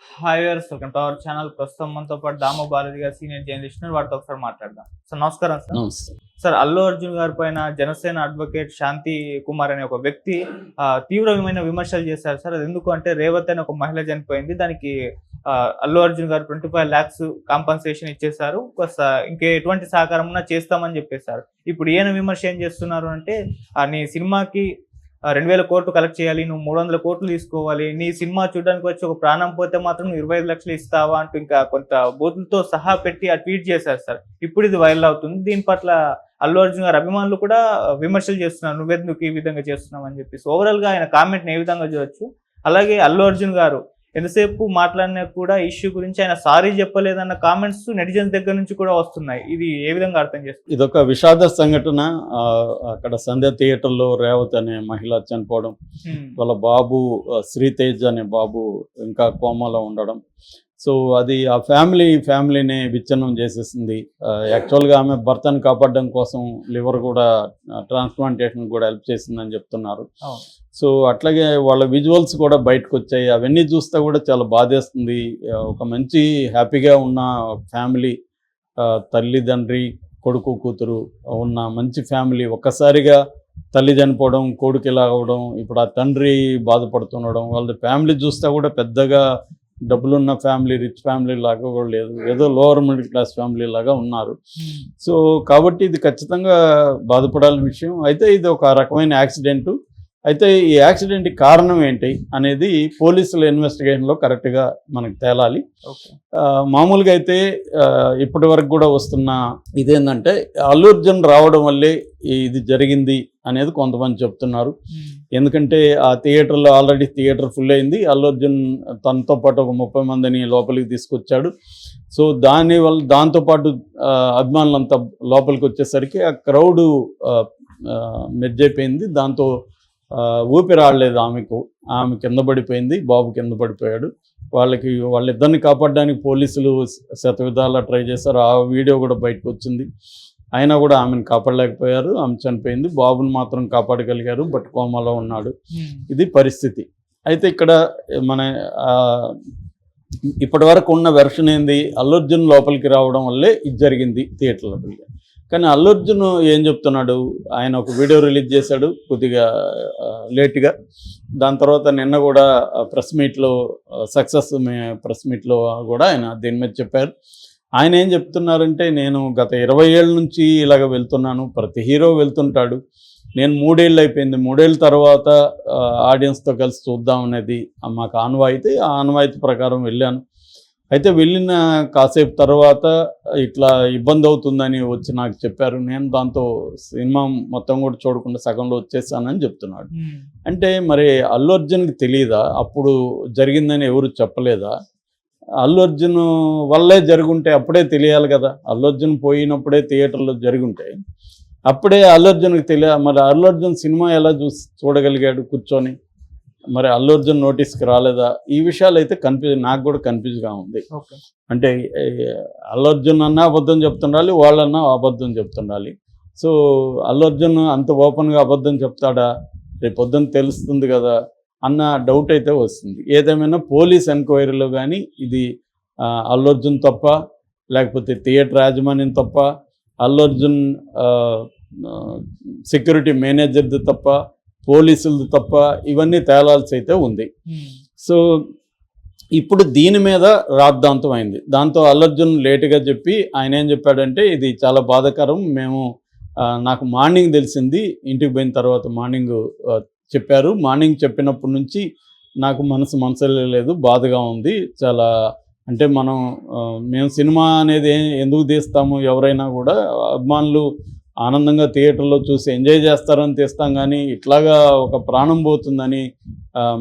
Hi dears welcome to our channel ప్రస్తుతం మనతో పాటు దామో బాలాజీ గారు సీనియర్ జర్నలిస్ట్. వారితో ఒకసారి మాట్లాడదాం. సార్ నమస్కారం సార్. సార్ అల్లు అర్జున్ గారి పైన జనసేన అడ్వకేట్ శాంతి కుమార్ అనే ఒక వ్యక్తి తీవ్రమైన విమర్శలు చేశారు సార్. అది ఎందుకు అంటే రేవత్ అనే ఒక మహిళ చనిపోయింది. దానికి అల్లు అర్జున్ గారు ట్వంటీ ఫైవ్ ల్యాక్స్ కాంపన్సేషన్ స- ఇంకే ఎటువంటి సహకారం చేస్తామని చెప్పేశారు. ఇప్పుడు ఈయన విమర్శ ఏం చేస్తున్నారు అంటే నీ సినిమాకి రెండు వేల కోట్లు కలెక్ట్ చేయాలి నువ్వు మూడు వందల కోట్లు తీసుకోవాలి నీ సినిమా చూడడానికి వచ్చి ఒక ప్రాణం పోతే మాత్రం నువ్వు ఇరవై ఐదు లక్షలు ఇస్తావా అంటూ ఇంకా కొంత బూతులతో సహా పెట్టి ఆ ట్వీట్ చేశారు సార్. ఇప్పుడు ఇది వైరల్ అవుతుంది. దీని పట్ల అల్లు అర్జున్ గారు అభిమానులు కూడా విమర్శలు చేస్తున్నారు. నువ్వెందుకు ఈ విధంగా చేస్తున్నావు అని చెప్పేసి. ఓవరాల్గా ఆయన కామెంట్ని ఏ విధంగా చూడొచ్చు అలాగే అల్లు అర్జున్ గారు ఎంతసేపు మాట్లాడినా కూడా ఇష్యూ గురించి ఆయన సారీ చెప్పలేదన్న కామెంట్స్ నెటిజన్స్ దగ్గర నుంచి కూడా వస్తున్నాయి. ఇది ఏ విధంగా అర్థం చేస్తుంది ఇదొక విషాద సంఘటన. అక్కడ సంధ్య థియేటర్లో రేవత్ అనే మహిళ చనిపోవడం వాళ్ళ బాబు శ్రీతేజ్ అనే బాబు ఇంకా కోమాలో ఉండడం. సో అది ఆ ఫ్యామిలీ ఫ్యామిలీని విచ్ఛిన్నం చేసేసింది. యాక్చువల్గా ఆమె భర్తను కాపాడడం కోసం లివర్ కూడా ట్రాన్స్ప్లాంటేషన్ కూడా హెల్ప్ చేసిందని చెప్తున్నారు. సో అట్లాగే వాళ్ళ విజువల్స్ కూడా బయటకు వచ్చాయి అవన్నీ చూస్తే కూడా చాలా బాధేస్తుంది. ఒక మంచి హ్యాపీగా ఉన్న ఫ్యామిలీ తల్లిదండ్రి కొడుకు కూతురు ఉన్న మంచి ఫ్యామిలీ ఒక్కసారిగా తల్లి చనిపోవడం కొడుకు ఇలా అవ్వడం ఇప్పుడు ఆ తండ్రి బాధపడుతుండడం వాళ్ళ ఫ్యామిలీ చూస్తే కూడా పెద్దగా డబ్బులున్న ఫ్యామిలీ రిచ్ ఫ్యామిలీ లాగా కూడా లేదు. ఏదో లోవర్ మిడిల్ క్లాస్ ఫ్యామిలీ లాగా ఉన్నారు. సో కాబట్టి ఇది ఖచ్చితంగా బాధపడాల్సిన విషయం. అయితే ఇది ఒక రకమైన యాక్సిడెంట్. అయితే ఈ యాక్సిడెంట్కి కారణం ఏంటి అనేది పోలీసుల ఇన్వెస్టిగేషన్లో కరెక్ట్గా మనకు తేలాలి. మామూలుగా అయితే ఇప్పటి వరకు కూడా వస్తున్న ఇదేంటంటే అల్లు అర్జున్ రావడం వల్లే ఇది జరిగింది అనేది కొంతమంది చెప్తున్నారు. ఎందుకంటే ఆ థియేటర్లో ఆల్రెడీ థియేటర్ ఫుల్ అయింది. అల్లు అర్జున్ తనతో పాటు ఒక ముప్పై మందిని లోపలికి తీసుకొచ్చాడు. సో దాని వల్ల దాంతోపాటు అభిమానులంతా లోపలికి వచ్చేసరికి ఆ క్రౌడ్ మెజ్జైపోయింది దాంతో ఆ, ఊపిరి ఆడలేదు ఆమెకు. ఆమె కింద పడిపోయింది బాబు కింద పడిపోయాడు. వాళ్ళకి వాళ్ళిద్దరిని కాపాడడానికి పోలీసులు శతవిధాలా ట్రై చేశారు. ఆ వీడియో కూడా బయటకు వచ్చింది. అయినా కూడా ఆమెను కాపాడలేకపోయారు ఆమె చనిపోయింది. బాబుని మాత్రం కాపాడగలిగారు బట్ కోమాలో ఉన్నాడు. ఇది పరిస్థితి. అయితే ఇక్కడ మన ఇప్పటి వరకు ఉన్న వెర్షన్ ఏంది? అల్లు అర్జున్ లోపలికి రావడం వల్లే ఇది జరిగింది థియేటర్ లోపలికి కానీ అల్లు అర్జున్ ఏం చెప్తున్నాడు? ఆయన ఒక వీడియో రిలీజ్ చేశాడు కొద్దిగా లేట్గా. దాని తర్వాత నిన్న కూడా ప్రెస్ మీట్లో సక్సెస్ ప్రెస్ మీట్లో కూడా ఆయన దీని మీద చెప్పారు. ఆయన ఏం చెప్తున్నారంటే నేను గత ఇరవై ఏళ్ళ నుంచి ఇలాగ వెళ్తున్నాను. ప్రతి హీరో వెళ్తుంటాడు. నేను మూడేళ్ళు అయిపోయింది. మూడేళ్ళ తర్వాత ఆడియన్స్తో కలిసి చూద్దాం అనేది మాకు ఆనవాయితీ. ఆ ఆన్వాయితీ ప్రకారం వెళ్ళాను. అయితే వెళ్ళిన కాసేపు తర్వాత ఇట్లా ఇబ్బంది అవుతుందని వచ్చి నాకు చెప్పారు. నేను దాంతో సినిమా మొత్తం కూడా చూడకుండా సగంలో వచ్చేసానని చెప్తున్నాడు. అంటే మరి అల్లు అర్జున్కి తెలియదా అప్పుడు జరిగిందని ఎవరు చెప్పలేదా? అల్లు అర్జున్ వల్లే జరుగుంటే అప్పుడే తెలియాలి కదా. అల్లు అర్జున్ పోయినప్పుడే థియేటర్లో జరుగుంటే. అప్పుడే అల్లు అర్జున్కి తెలియ మరి అల్లు అర్జున్ సినిమా ఎలా చూసి చూడగలిగాడు కూర్చొని? మరి అల్లు అర్జున్ నోటీస్కి రాలేదా? ఈ విషయాలు అయితే కన్ఫ్యూజ్ నాకు కూడా కన్ఫ్యూజ్గా ఉంది. అంటే అల్లు అర్జున్ అన్నా అబద్ధం చెప్తుండాలి వాళ్ళన్నా అబద్ధం చెప్తుండాలి. సో అల్లు అర్జున్ అంత ఓపెన్గా అబద్ధం చెప్తాడా? రేపు పొద్దున్న తెలుస్తుంది కదా? అన్న డౌట్ అయితే వస్తుంది. ఏదేమైనా పోలీస్ ఎంక్వైరీలో కానీ ఇది అల్లు అర్జున్ తప్ప లేకపోతే థియేటర్ యాజమాన్యం తప్ప అల్లు అర్జున్ సెక్యూరిటీ మేనేజర్ది తప్ప పోలీసులు తప్ప ఇవన్నీ తేలాల్సి అయితే ఉంది. సో ఇప్పుడు దీని మీద రాద్ధాంతం అయింది. దాంతో అల్లర్జున్ లేటుగా చెప్పి ఆయన ఏం చెప్పాడంటే ఇది చాలా బాధాకరం. మేము నాకు మార్నింగ్ తెలిసింది ఇంటికి పోయిన తర్వాత మార్నింగ్ చెప్పారు. మార్నింగ్ చెప్పినప్పటి నుంచి నాకు మనసు మనసులో లేదు బాధగా ఉంది. చాలా అంటే మనం మేము సినిమా అనేది ఎందుకు తీస్తాము ఎవరైనా కూడా అభిమానులు ఆనందంగా థియేటర్లో చూసి ఎంజాయ్ చేస్తారని తీస్తాం కానీ ఇట్లాగా ఒక ప్రాణం పోతుందని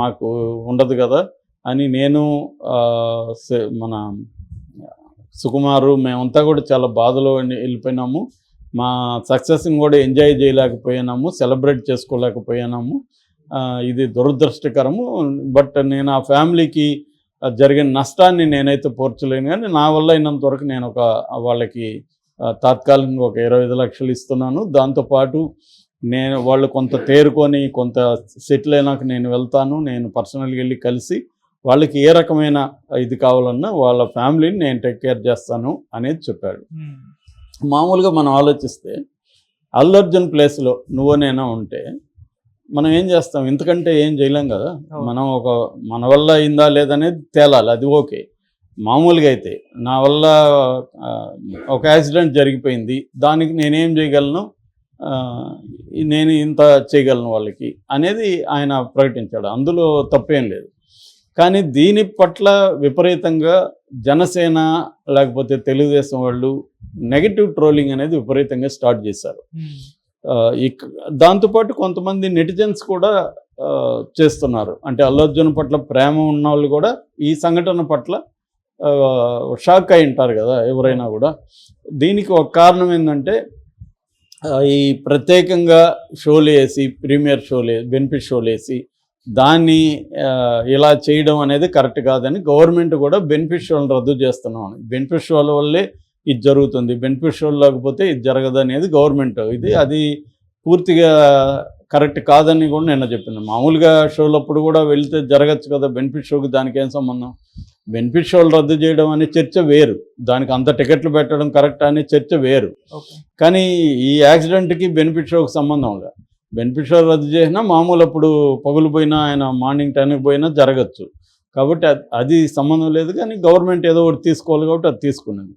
మాకు ఉండదు కదా అని నేను మన సుకుమారు మేమంతా కూడా చాలా బాధలో వెళ్ళిపోయినాము. మా సక్సెస్ని కూడా ఎంజాయ్ చేయలేకపోయినాము సెలబ్రేట్ చేసుకోలేకపోయినాము. ఇది దురదృష్టకరము. బట్ నేను ఆ ఫ్యామిలీకి జరిగిన నష్టాన్ని నేనైతే పోర్చలేను. కానీ నా వల్ల అయినంత వరకు నేను ఒక వాళ్ళకి తాత్కాలికంగా ఒక ఇరవై ఐదు లక్షలు ఇస్తున్నాను. దాంతోపాటు నేను వాళ్ళు కొంత తేరుకొని కొంత సెటిల్ అయినాక నేను వెళ్తాను. నేను పర్సనల్గా వెళ్ళి కలిసి వాళ్ళకి ఏ రకమైన ఇది కావాలన్నా వాళ్ళ ఫ్యామిలీని నేను టేక్ కేర్ చేస్తాను అనేది చెప్పాడు. మామూలుగా మనం ఆలోచిస్తే అల్లు అర్జున్ ప్లేస్లో నువ్వనైనా ఉంటే మనం ఏం చేస్తాం? ఇంతకంటే ఏం చేయలేం కదా. మనం ఒక మన వల్ల అయిందా లేదనేది తేలాలి. అది ఓకే. మామూలుగా అయితే నా వల్ల ఒక యాక్సిడెంట్ జరిగిపోయింది. దానికి నేనేం చేయగలను? నేను ఇంత చేయగలను వాళ్ళకి అనేది ఆయన ప్రకటించాడు. అందులో తప్పేం లేదు. కానీ దీని పట్ల విపరీతంగా జనసేన లేకపోతే తెలుగుదేశం వాళ్ళు నెగిటివ్ ట్రోలింగ్ అనేది విపరీతంగా స్టార్ట్ చేశారు. ఇక్- దాంతోపాటు కొంతమంది నెటిజన్స్ కూడా చేస్తున్నారు. అంటే అల్లు అర్జున్ పట్ల ప్రేమ ఉన్న వాళ్ళు కూడా ఈ సంఘటన పట్ల షాక్ అయి ఉంటారు కదా ఎవరైనా కూడా. దీనికి ఒక కారణం ఏంటంటే ఈ ప్రత్యేకంగా షోలు వేసి ప్రీమియర్ షోలు బెనిఫిట్ షోలు వేసి దాన్ని ఇలా చేయడం అనేది కరెక్ట్ కాదని గవర్నమెంట్ కూడా బెనిఫిట్ షోలను రద్దు చేస్తున్నాం బెనిఫిట్ షోల వల్లే ఇది జరుగుతుంది. బెనిఫిట్ షోలు లేకపోతే ఇది జరగదు అనేది గవర్నమెంట్. ఇది అది పూర్తిగా కరెక్ట్ కాదని కూడా నిన్న చెప్పింది. మామూలుగా షోలప్పుడు కూడా వెళ్తే జరగచ్చు కదా బెనిఫిట్ షోకి దానికి సంబంధం? బెనిఫిట్ షోలు రద్దు చేయడం అనే చర్చ వేరు. దానికి అంత టికెట్లు పెట్టడం కరెక్ట్ అనే చర్చ వేరు. కానీ ఈ యాక్సిడెంట్కి బెనిఫిట్ షోకి సంబంధం లేదు. బెనిఫిట్ షో రద్దు చేసినా మామూలు అప్పుడు పగులు పోయినా ఆయన మార్నింగ్ టెన్కి పోయినా జరగచ్చు. కాబట్టి అది- సంబంధం లేదు కానీ గవర్నమెంట్ ఏదో ఒకటి తీసుకోవాలి కాబట్టి అది తీసుకున్నది.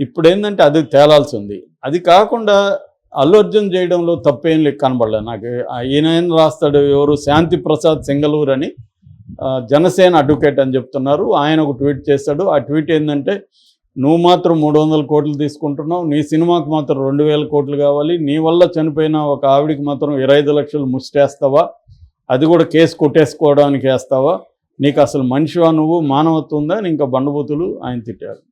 ఇప్పుడు ఏంటంటే అది తేలాల్సి ఉంది. అది కాకుండా అల్లు అర్జున్ చేయడంలో తప్పేం లేదు కనబడలేదు నాకు. ఈయన ఏం రాస్తాడు ఎవరు? శాంతి ప్రసాద్ సింగళూరు అని జనసేన అడ్వకేట్ అని చెప్తున్నారు. ఆయన ఒక ట్వీట్ చేస్తాడు ఆ ట్వీట్ ఏంటంటే నువ్వు మాత్రం మూడు వందల కోట్లు తీసుకుంటున్నావు. నీ సినిమాకి మాత్రం రెండు వేల కోట్లు కావాలి. నీ వల్ల చనిపోయిన ఒక ఆవిడికి మాత్రం ఇరవై ఐదు లక్షలు ముష్టేస్తావా? అది కూడా కేసు కొట్టేసుకోవడానికి వేస్తావా? నీకు అసలు మనిషివా నువ్వు? మానవత్వం ఉందా? అని ఇంకా బండబూతులు? ఆయన తిట్టారు.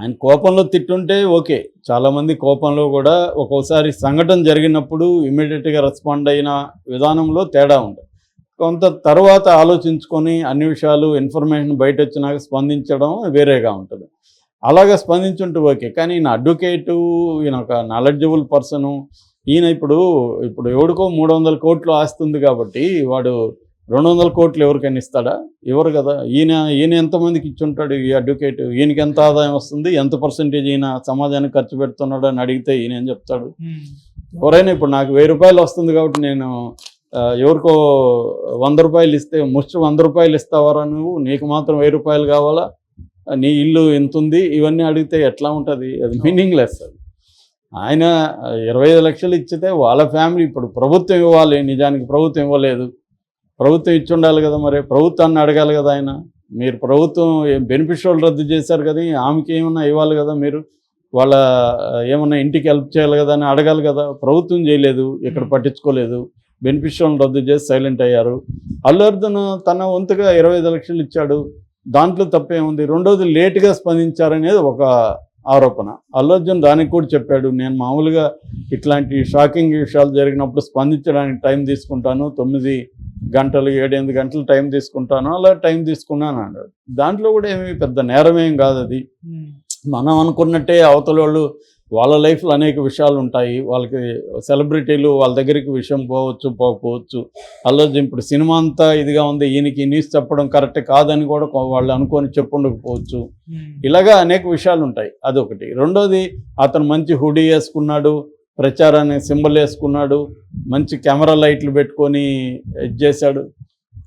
ఆయన కోపంలో తిట్టుంటే ఓకే. చాలామంది కోపంలో కూడా ఒక్కోసారి సంఘటన జరిగినప్పుడు ఇమీడియట్గా రెస్పాండ్ అయిన విధానంలో తేడా ఉంటుంది కొంత తర్వాత ఆలోచించుకొని అన్ని విషయాలు ఇన్ఫర్మేషన్ బయట వచ్చినాక స్పందించడం వేరేగా ఉంటుంది. అలాగా స్పందించుంటే ఓకే కానీ ఈయన అడ్వకేటు ఈయన ఒక నాలెడ్జబుల్ పర్సను ఈయన ఇప్పుడు ఇప్పుడు ఎవడికో మూడు వందల కోట్లు ఆస్తుంది కాబట్టి వాడు రెండు వందల కోట్లు ఎవరికైనా ఇస్తాడా? ఇవ్వరు కదా. ఈయన ఈయన ఎంతమందికి ఇచ్చుంటాడు ఈ అడ్వకేట్? ఈయనకి ఎంత ఆదాయం వస్తుంది? ఎంత పర్సంటేజ్ ఈయన సమాజానికి ఖర్చు పెడుతున్నాడు అని అడిగితే ఈయన ఏం చెప్తాడు. ఎవరైనా ఇప్పుడు నాకు వెయ్యి రూపాయలు వస్తుంది కాబట్టి నేను ఎవరికో వంద రూపాయలు ఇస్తే ముష్టి వంద రూపాయలు ఇస్తావరా నువ్వు? నీకు మాత్రం వెయ్యి రూపాయలు కావాలా? నీ ఇల్లు ఎంత ఉంది ఇవన్నీ అడిగితే ఎట్లా ఉంటుంది? అది మీనింగ్లెస్ అది. ఆయన ఇరవై ఐదు లక్షలు ఇచ్చితే వాళ్ళ ఫ్యామిలీ ఇప్పుడు ప్రభుత్వం ఇవ్వాలి నిజానికి ప్రభుత్వం ఇవ్వలేదు. ప్రభుత్వం ఇచ్చి ఉండాలి కదా మరి? ప్రభుత్వాన్ని అడగాలి కదా ఆయన. మీరు ప్రభుత్వం బెనిఫిషియల్ రద్దు చేశారు కదా? ఆమెకి ఏమన్నా ఇవ్వాలి కదా మీరు? వాళ్ళ ఏమన్నా ఇంటికి హెల్ప్ చేయాలి కదా అని అడగాలి కదా? ప్రభుత్వం చేయలేదు ఇక్కడ పట్టించుకోలేదు. బెనిఫిషియల్ రద్దు చేసి సైలెంట్ అయ్యారు. అల్లు అర్జున్ తన వంతుగా ఇరవై ఐదు లక్షలు ఇచ్చాడు. దాంట్లో తప్పేముంది? రెండోది లేటుగా స్పందించారనేది ఒక ఆరోపణ. అల్లు అర్జున్ దానికి కూడా చెప్పాడు నేను మామూలుగా ఇట్లాంటి షాకింగ్ విషయాలు జరిగినప్పుడు స్పందించడానికి టైం తీసుకుంటాను. తొమ్మిది గంటలు ఏడెనిమిది గంటలు టైం తీసుకుంటాను. అలా టైం తీసుకున్నాను అన్నాడు. దాంట్లో కూడా ఏమీ పెద్ద నేరమేం కాదు అది. మనం అనుకున్నట్టే అవతల వాళ్ళు వాళ్ళ లైఫ్లో అనేక విషయాలు ఉంటాయి. వాళ్ళకి సెలబ్రిటీలు వాళ్ళ దగ్గరికి విషయం పోవచ్చు పోకపోవచ్చు. అల్లర్జు ఇప్పుడు సినిమా అంతా ఇదిగా ఉంది. ఈయనకి న్యూస్ చెప్పడం కరెక్ట్ కాదని కూడా వాళ్ళు అనుకొని చెప్పుండకపోవచ్చు. ఉమ్. ఇలాగా అనేక విషయాలు ఉంటాయి. అదొకటి. రెండోది అతను మంచి హుడీ వేసుకున్నాడు ప్రచారాన్ని సింబల్ వేసుకున్నాడు మంచి కెమెరా లైట్లు పెట్టుకొని ఇది చేశాడు.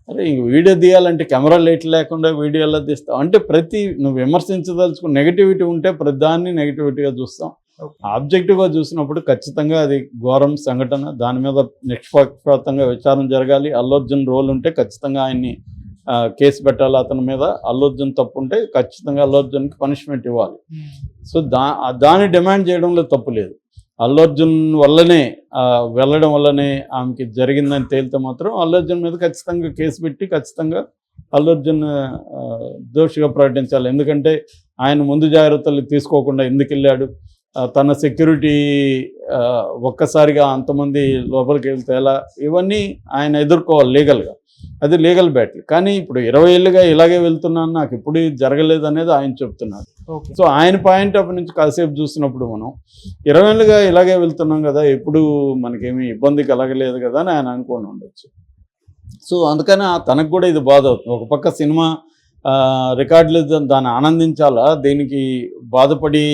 అరే ఇంక వీడియో తీయాలంటే కెమెరా లైట్లు లేకుండా వీడియో ఎలా తీస్తావు. అంటే ప్రతి నువ్వు విమర్శించదలుచుకున్న నెగిటివిటీ ఉంటే ప్రతి దాన్ని నెగిటివిటీగా చూస్తాం. ఆబ్జెక్టివ్గా చూసినప్పుడు ఖచ్చితంగా అది ఘోరం సంఘటన. దాని మీద నిష్పక్షపాతంగా విచారణ జరగాలి. అల్లు అర్జున్ రోల్ ఉంటే ఖచ్చితంగా ఆయన్ని కేసు పెట్టాలి అతని మీద. అల్లు అర్జున్ తప్పు ఉంటే ఖచ్చితంగా అల్లు అర్జున్కి పనిష్మెంట్ ఇవ్వాలి. ఉమ్. సో దా దాన్ని డిమాండ్ చేయడంలో తప్పు లేదు. అల్లు అర్జున్ వల్లనే వెళ్ళడం వల్లనే ఆమెకి జరిగిందని తేలితే మాత్రం అల్లు అర్జున్ మీద ఖచ్చితంగా కేసు పెట్టి ఖచ్చితంగా అల్లు అర్జున్ ఆ, దోషిగా ప్రకటించాలి. ఎందుకంటే ఆయన ముందు జాగ్రత్తలు తీసుకోకుండా ఎందుకు వెళ్ళాడు? తన సెక్యూరిటీ ఒక్కసారిగా అంతమంది లోపలికి వెళ్తే ఎలా? ఇవన్నీ ఆయన ఎదుర్కోవాలి లీగల్గా. అది లీగల్ బ్యాటిల్. కానీ ఇప్పుడు ఇరవై ఏళ్ళుగా ఇలాగే వెళ్తున్నాను నాకు ఇప్పుడు జరగలేదు అనేది ఆయన చెప్తున్నారు. ఓకే. సో ఆయన పాయింట్ ఆఫ్ నుంచి కాసేపు చూసినప్పుడు మనం ఇరవై ఏళ్ళుగా ఇలాగే వెళ్తున్నాం కదా ఎప్పుడు మనకేమీ ఇబ్బంది కలగలేదు కదా అని ఆయన అనుకోని ఉండొచ్చు. సో అందుకని తనకు కూడా ఇది బాధ అవుతుంది. ఒక పక్క సినిమా రికార్డులు దాన్ని ఆనందించాలా? దీనికి బాధపడి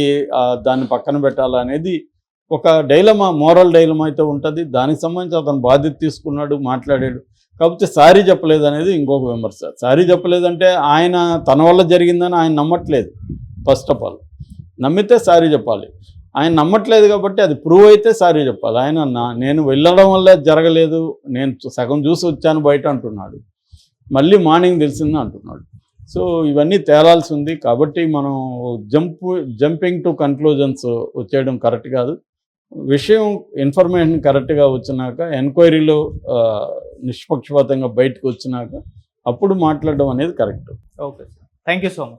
దాన్ని పక్కన పెట్టాలా అనేది ఒక డైలమా మోరల్ డైలమా అయితే ఉంటుంది. దానికి సంబంధించి అతను బాధ్యత తీసుకున్నాడు మాట్లాడాడు. కాకపోతే సారీ చెప్పలేదు అనేది ఇంకొక విమర్శ. సారీ చెప్పలేదంటే ఆయన తన వల్ల జరిగిందని ఆయన నమ్మట్లేదు ఫస్ట్ ఆఫ్ ఆల్. నమ్మితే సారీ చెప్పాలి. ఆయన నమ్మట్లేదు కాబట్టి అది ప్రూవ్ అయితే సారీ చెప్పాలి. ఆయన నా- నేను వెళ్ళడం వల్ల జరగలేదు నేను సగం చూసి వచ్చాను బయట అంటున్నాడు. మళ్ళీ మార్నింగ్ తెలిసింది అంటున్నాడు. సో ఇవన్నీ తేలాల్సి ఉంది కాబట్టి మనం జంప్ జంపింగ్ టు కన్క్లూజన్స్ వచ్చేయడం కరెక్ట్ కాదు. విషయం ఇన్ఫర్మేషన్ కరెక్ట్గా వచ్చినాక ఎంక్వైరీలో నిష్పక్షపాతంగా బయటకు వచ్చినాక అప్పుడు మాట్లాడడం అనేది correct okay sir thank you so much